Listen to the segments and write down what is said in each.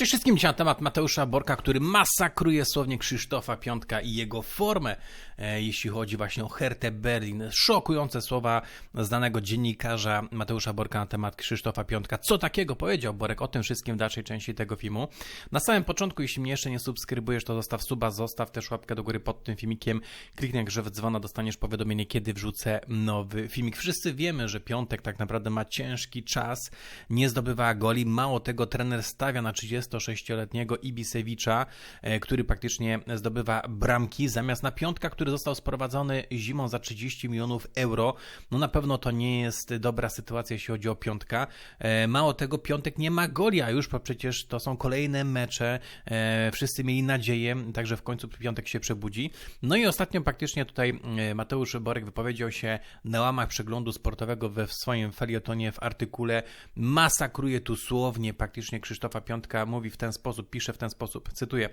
Cześć wszystkim, dzisiaj na temat Mateusza Borka, który masakruje słownie Krzysztofa Piątka i jego formę, e, jeśli chodzi właśnie o Hertę Berlin. Szokujące słowa znanego dziennikarza Mateusza Borka na temat Krzysztofa Piątka. Co takiego powiedział Borek? O tym wszystkim w dalszej części tego filmu. Na samym początku, jeśli mnie jeszcze nie subskrybujesz, to zostaw suba, zostaw też łapkę do góry pod tym filmikiem. Kliknij grze w dzwona, dostaniesz powiadomienie, kiedy wrzucę nowy filmik. Wszyscy wiemy, że Piątek tak naprawdę ma ciężki czas, nie zdobywa goli. Mało tego, trener stawia na 30 26-letniego Ibisewicza, e, który praktycznie zdobywa bramki, zamiast na piątka, który został sprowadzony zimą za 30 milionów euro. No na pewno to nie jest dobra sytuacja, jeśli chodzi o piątka. E, mało tego, piątek nie ma goli, a już bo przecież to są kolejne mecze. E, wszyscy mieli nadzieję, także w końcu piątek się przebudzi. No i ostatnio praktycznie tutaj Mateusz Borek wypowiedział się na łamach przeglądu sportowego we w swoim felietonie w artykule. Masakruje tu słownie praktycznie Krzysztofa Piątka. Mówi w ten sposób, pisze w ten sposób, cytuję.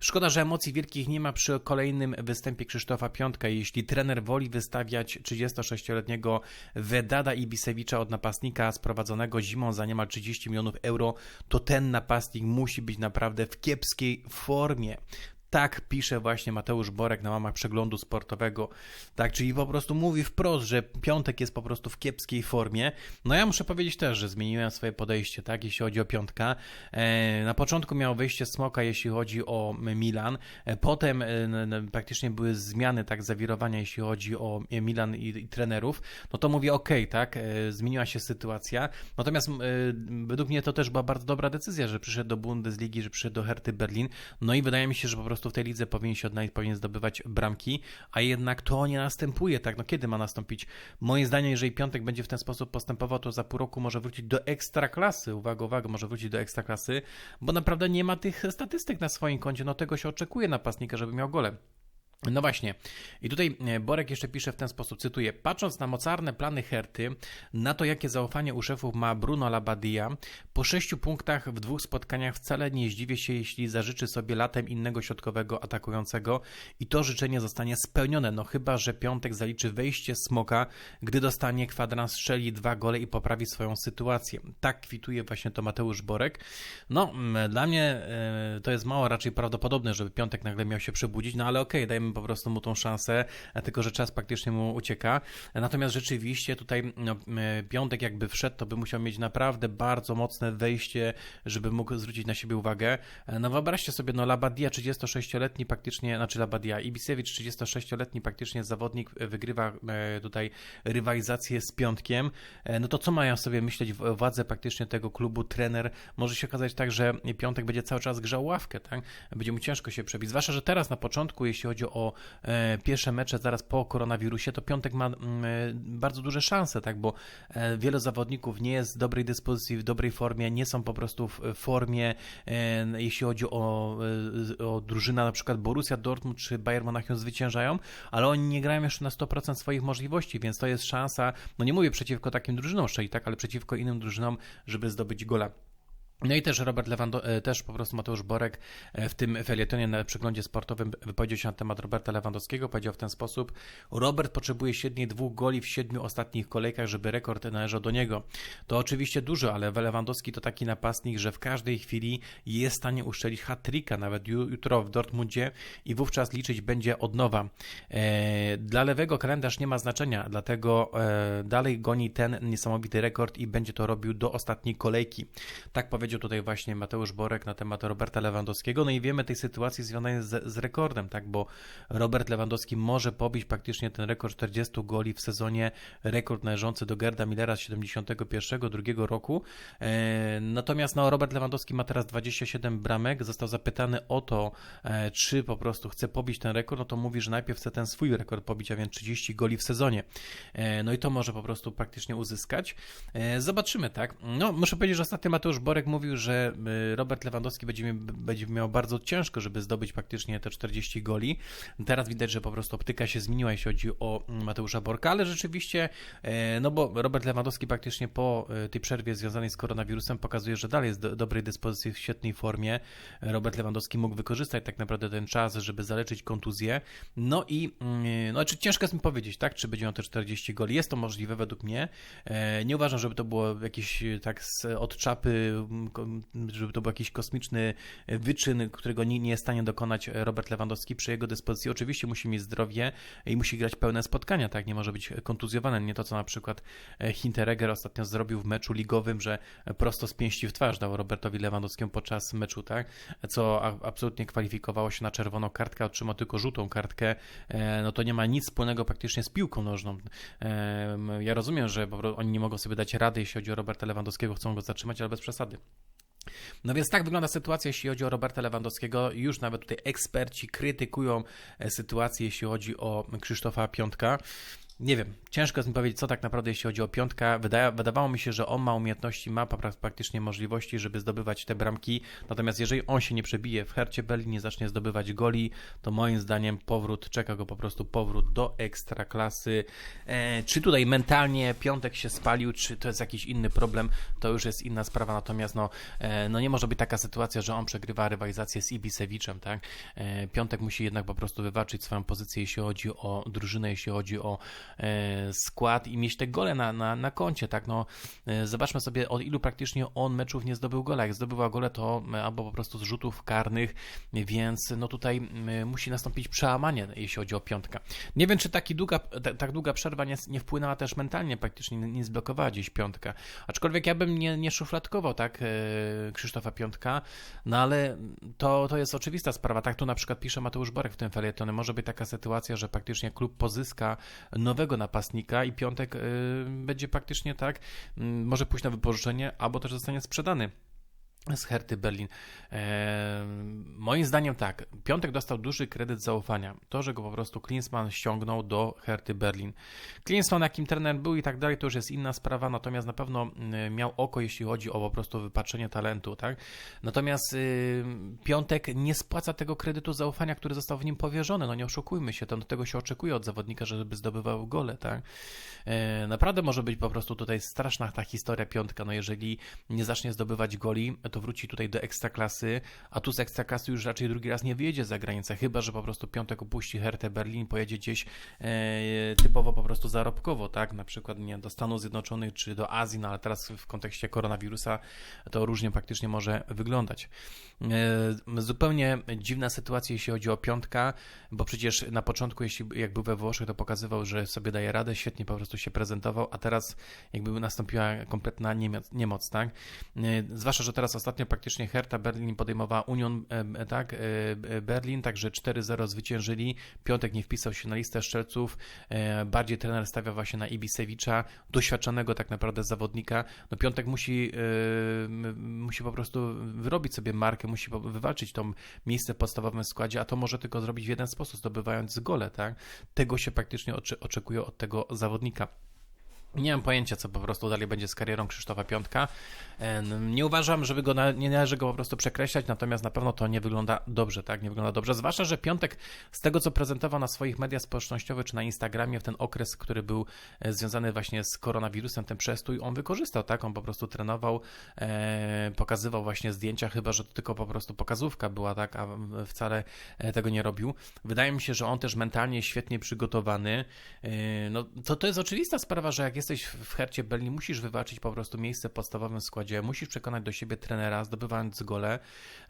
Szkoda, że emocji wielkich nie ma przy kolejnym występie Krzysztofa Piątka. Jeśli trener woli wystawiać 36-letniego Wedada Ibisewicza od napastnika sprowadzonego zimą za niemal 30 milionów euro, to ten napastnik musi być naprawdę w kiepskiej formie. Tak pisze właśnie Mateusz Borek na łamach przeglądu sportowego. Tak, czyli po prostu mówi wprost, że piątek jest po prostu w kiepskiej formie. No ja muszę powiedzieć też, że zmieniłem swoje podejście, tak, jeśli chodzi o piątka. E, na początku miał wyjście Smoka, jeśli chodzi o Milan. E, potem e, praktycznie były zmiany, tak, zawirowania, jeśli chodzi o Milan i, i trenerów. No to mówię, ok, tak, zmieniła się sytuacja. Natomiast według mnie to też była bardzo dobra decyzja, że przyszedł do Bundesligi, że przyszedł do Herty Berlin. No i wydaje mi się, że po prostu prostu w tej lidze powinien się odnaleźć, powinien zdobywać bramki, a jednak to nie następuje, tak? No kiedy ma nastąpić? Moim zdaniem, jeżeli Piątek będzie w ten sposób postępował, to za pół roku może wrócić do ekstraklasy. Uwaga, uwaga, może wrócić do ekstraklasy, bo naprawdę nie ma tych statystyk na swoim koncie. No tego się oczekuje napastnika, żeby miał gole. No właśnie. I tutaj e, Borek jeszcze pisze w ten sposób, cytuję, patrząc na mocarne plany Herty, na to jakie zaufanie u szefów ma Bruno Labadia, po sześciu punktach w dwóch spotkaniach wcale nie zdziwię się, jeśli zażyczy sobie latem innego środkowego atakującego i to życzenie zostanie spełnione, no chyba, że Piątek zaliczy wejście Smoka, gdy dostanie kwadrans, strzeli dwa gole i poprawi swoją sytuację. Tak kwituje właśnie to Mateusz Borek. No, dla mnie e, to jest mało raczej prawdopodobne, żeby Piątek nagle miał się przebudzić, no ale okej, okay, dajmy po prostu mu tą szansę, tylko że czas praktycznie mu ucieka. Natomiast rzeczywiście tutaj no, Piątek jakby wszedł, to by musiał mieć naprawdę bardzo mocne wejście, żeby mógł zwrócić na siebie uwagę. No wyobraźcie sobie, no Labadia 36-letni praktycznie, znaczy Labadia, Ibisewicz 36-letni praktycznie zawodnik wygrywa e, tutaj rywalizację z Piątkiem. E, no to co mają sobie myśleć władze praktycznie tego klubu, trener? Może się okazać tak, że Piątek będzie cały czas grzał ławkę, tak? Będzie mu ciężko się przebić. Zwłaszcza, że teraz na początku, jeśli chodzi o e, pierwsze mecze zaraz po koronawirusie, to Piątek ma mm, e, bardzo duże szanse, tak, bo e, wiele zawodników nie jest w dobrej dyspozycji, w dobrej formie, nie są po prostu w formie, jeśli chodzi o, o na przykład Borussia Dortmund czy Bayern Monachium zwyciężają, ale oni nie grają jeszcze na 100% swoich możliwości, więc to jest szansa, no nie mówię przeciwko takim drużynom szczeli, tak, ale przeciwko innym drużynom, żeby zdobyć gola. No i też Robert Lewando, e, też po prostu Mateusz Borek e, w tym felietonie na przeglądzie sportowym wypowiedział się na temat Roberta Lewandowskiego. Powiedział w ten sposób: Robert potrzebuje średniej dwóch goli w siedmiu ostatnich kolejkach, żeby rekord należał do niego. To oczywiście dużo, ale Lewandowski to taki napastnik, że w każdej chwili jest w stanie uszczelić hat nawet jutro w Dortmundzie i wówczas liczyć będzie od nowa. E, dla lewego kalendarz nie ma znaczenia, dlatego dalej goni ten niesamowity rekord i będzie to robił do ostatniej kolejki. Tak powiedział powiedział tutaj właśnie Mateusz Borek na temat Roberta Lewandowskiego. No i wiemy tej sytuacji związanej z, z rekordem, tak, bo Robert Lewandowski może pobić praktycznie ten rekord 40 goli w sezonie, rekord należący do Gerda Millera z 71 drugiego roku. E, natomiast no, Robert Lewandowski ma teraz 27 bramek. Został zapytany o to, e, czy po prostu chce pobić ten rekord, no to mówi, że najpierw chce ten swój rekord pobić, a więc 30 goli w sezonie. E, no i to może po prostu praktycznie uzyskać. Zobaczymy, tak. No, muszę powiedzieć, że ostatnio Mateusz Borek mówił, mówił, że y, Robert Lewandowski będzie, będzie miał bardzo ciężko, żeby zdobyć praktycznie te 40 goli. Teraz widać, że po prostu optyka się zmieniła, jeśli chodzi o mm, Mateusza Borka, ale rzeczywiście, e, no bo Robert Lewandowski praktycznie po e, tej przerwie związanej z koronawirusem pokazuje, że dalej jest do dobrej dyspozycji, w świetnej formie. Robert Lewandowski mógł wykorzystać tak naprawdę ten czas, żeby zaleczyć kontuzję. No i, mm, no czy ciężko jest mi powiedzieć, tak, czy będzie miał te 40 goli. Jest to możliwe według mnie. E, nie uważam, żeby to było jakieś tak z od czapy żeby to był jakiś kosmiczny wyczyn, którego nie, nie jest w stanie dokonać Robert Lewandowski przy jego dyspozycji. Oczywiście musi mieć zdrowie i musi grać pełne spotkania, tak? Nie może być kontuzjowany. Nie to, co na przykład Hinteregger ostatnio zrobił w meczu ligowym, że prosto z pięści w twarz dał Robertowi Lewandowskiemu podczas meczu, tak? Co absolutnie kwalifikowało się na czerwoną kartkę, otrzymał tylko żółtą kartkę. No to nie ma nic wspólnego praktycznie z piłką nożną. Ja rozumiem, że oni nie mogą sobie dać rady, jeśli chodzi o Roberta Lewandowskiego, chcą go zatrzymać, ale bez przesady. No więc tak wygląda sytuacja, jeśli chodzi o Roberta Lewandowskiego. Już nawet tutaj eksperci krytykują e, sytuację, jeśli chodzi o Krzysztofa Piątka nie wiem, ciężko jest mi powiedzieć, co tak naprawdę jeśli chodzi o piątka. Wydaje, wydawało mi się, że on ma umiejętności, ma praktycznie możliwości, żeby zdobywać te bramki. Natomiast jeżeli on się nie przebije w Hercie Berlin, nie zacznie zdobywać goli, to moim zdaniem powrót, czeka go po prostu powrót do ekstra klasy. E, czy tutaj mentalnie piątek się spalił, czy to jest jakiś inny problem, to już jest inna sprawa. Natomiast no, e, no nie może być taka sytuacja, że on przegrywa rywalizację z Ibisewiczem, tak? E, piątek musi jednak po prostu wywalczyć swoją pozycję, jeśli chodzi o drużynę, jeśli chodzi o skład i mieć te gole na, na, na koncie, tak, no e, zobaczmy sobie od ilu praktycznie on meczów nie zdobył gola, jak zdobywa gole to e, albo po prostu z rzutów karnych, więc no tutaj musi nastąpić przełamanie, jeśli chodzi o piątka. Nie wiem, czy taki długa, tak długa przerwa nie, nie wpłynęła też mentalnie, praktycznie nie zblokowała gdzieś piątka, aczkolwiek ja bym nie, nie szufladkował, tak, Krzysztofa Piątka, no ale to, to jest oczywista sprawa, tak tu na przykład pisze Mateusz Borek w tym felietonie, może być taka sytuacja, że praktycznie klub pozyska nowego nowego napastnika i piątek y, będzie praktycznie tak, mm, może pójść na wypożyczenie, albo też zostanie sprzedany z Herty Berlin. Moim zdaniem tak, Piątek dostał duży kredyt zaufania. To, że go po prostu Klinsmann ściągnął do Herty Berlin. Klinsmann, jakim trener był i tak dalej, to już jest inna sprawa, natomiast na pewno miał oko, jeśli chodzi o po prostu wypatrzenie talentu, tak? Natomiast Piątek nie spłaca tego kredytu zaufania, który został w nim powierzony. No nie oszukujmy się, to do tego się oczekuje od zawodnika, żeby zdobywał gole, tak? Naprawdę może być po prostu tutaj straszna ta historia Piątka, no jeżeli nie zacznie zdobywać goli, to wróci tutaj do ekstraklasy, a tu z ekstraklasy już raczej drugi raz nie wyjedzie za granicę, chyba że po prostu piątek opuści Hertę Berlin, pojedzie gdzieś e, typowo po prostu zarobkowo, tak? Na przykład nie do Stanów Zjednoczonych czy do Azji, no ale teraz w kontekście koronawirusa to różnie faktycznie może wyglądać. E, zupełnie dziwna sytuacja, jeśli chodzi o piątka, bo przecież na początku, jeśli jak był we Włoszech, to pokazywał, że sobie daje radę, świetnie po prostu się prezentował, a teraz jakby nastąpiła kompletna niemoc, niemoc tak? E, zwłaszcza, że teraz ostatnio praktycznie Hertha Berlin podejmowała Union e, tak, Berlin, także 4-0 zwyciężyli. Piątek nie wpisał się na listę szczelców. Bardziej trener stawia właśnie na Ibisewicza, doświadczonego tak naprawdę zawodnika. No Piątek musi, musi po prostu wyrobić sobie markę, musi wywalczyć to miejsce w podstawowym składzie, a to może tylko zrobić w jeden sposób, zdobywając gole, tak? Tego się praktycznie oczekuje od tego zawodnika. Nie mam pojęcia, co po prostu dalej będzie z karierą Krzysztofa Piątka. Nie uważam, żeby go, nie należy go po prostu przekreślać, natomiast na pewno to nie wygląda dobrze, tak? Nie wygląda dobrze. Zwłaszcza, że Piątek z tego, co prezentował na swoich mediach społecznościowych czy na Instagramie w ten okres, który był e, związany właśnie z koronawirusem, ten przestój, on wykorzystał, tak? On po prostu trenował, e, pokazywał właśnie zdjęcia, chyba, że to tylko po prostu pokazówka była, tak? A wcale e, tego nie robił. Wydaje mi się, że on też mentalnie świetnie przygotowany. No, to, to jest oczywista sprawa, że jak jesteś w Hercie Berlin, musisz wywalczyć po prostu miejsce w podstawowym składzie, musisz przekonać do siebie trenera, zdobywając gole,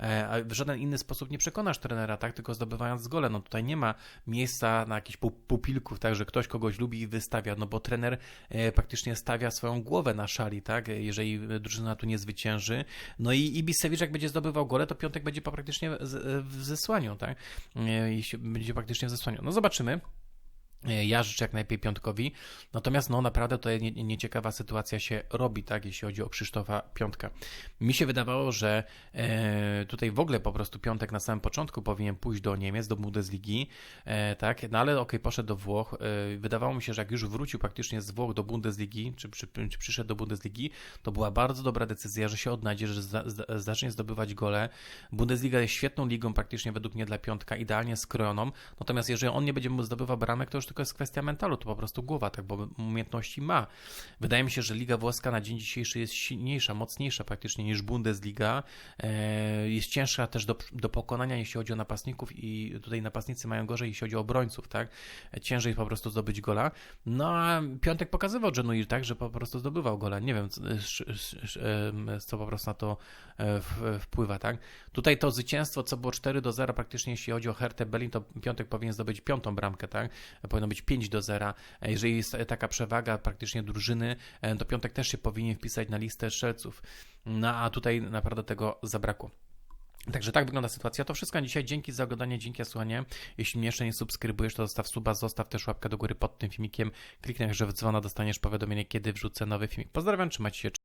e, a w żaden inny sposób nie przekonasz trenera, tak, tylko zdobywając gole. No tutaj nie ma miejsca na jakichś pupilków, tak, że ktoś kogoś lubi i wystawia, no bo trener e, praktycznie stawia swoją głowę na szali, tak, jeżeli drużyna tu nie zwycięży. No i Ibisewicz jak będzie zdobywał gole, to Piątek będzie praktycznie w zesłaniu, tak, e, będzie praktycznie w zesłaniu. No zobaczymy. E, ja życzę jak najlepiej Piątkowi, natomiast no naprawdę to nie, nieciekawa sytuacja się robi, tak, jeśli chodzi o Krzysztofa Piątka. Mi się wydawało, że e, tutaj w ogóle po prostu Piątek na samym początku powinien pójść do Niemiec, do Bundesligi, e, tak, no ale okej, okay, poszedł do Włoch. Wydawało mi się, że jak już wrócił praktycznie z Włoch do Bundesligi, czy, czy, czy przyszedł do Bundesligi, to była bardzo dobra decyzja, że się odnajdzie, że zda, zacznie zdobywać gole. Bundesliga jest świetną ligą praktycznie według mnie dla Piątka, idealnie skrojoną, natomiast jeżeli on nie będzie mu zdobywał bramek, to już tylko jest kwestia mentalu, to po prostu głowa, tak, bo umiejętności ma. Wydaje mi się, że Liga Włoska na dzień dzisiejszy jest silniejsza, mocniejsza praktycznie niż Bundesliga. E, Jest cięższa też do, do pokonania, jeśli chodzi o napastników i tutaj napastnicy mają gorzej, jeśli chodzi o obrońców, tak? Ciężej po prostu zdobyć gola. No a Piątek pokazywał Genuir tak, że po prostu zdobywał gola. Nie wiem, co- po prostu na to e, wpływa, tak? Tutaj to zwycięstwo, co było 4 do 0 praktycznie, jeśli chodzi o Hertę Berlin, to Piątek powinien zdobyć piątą bramkę, tak? Powinno być 5 do 0. E, Jeżeli jest taka przewaga praktycznie drużyny, e, to Piątek też się powinien wpisać na listę strzelców. No a tutaj naprawdę tego zabrakło. Także tak wygląda sytuacja. To wszystko na dzisiaj. Dzięki za oglądanie, dzięki za słuchanie. Jeśli mnie jeszcze nie subskrybujesz, to zostaw suba, zostaw też łapkę do góry pod tym filmikiem. Kliknij, że w dzwona dostaniesz powiadomienie, kiedy wrzucę nowy filmik. Pozdrawiam, trzymajcie się.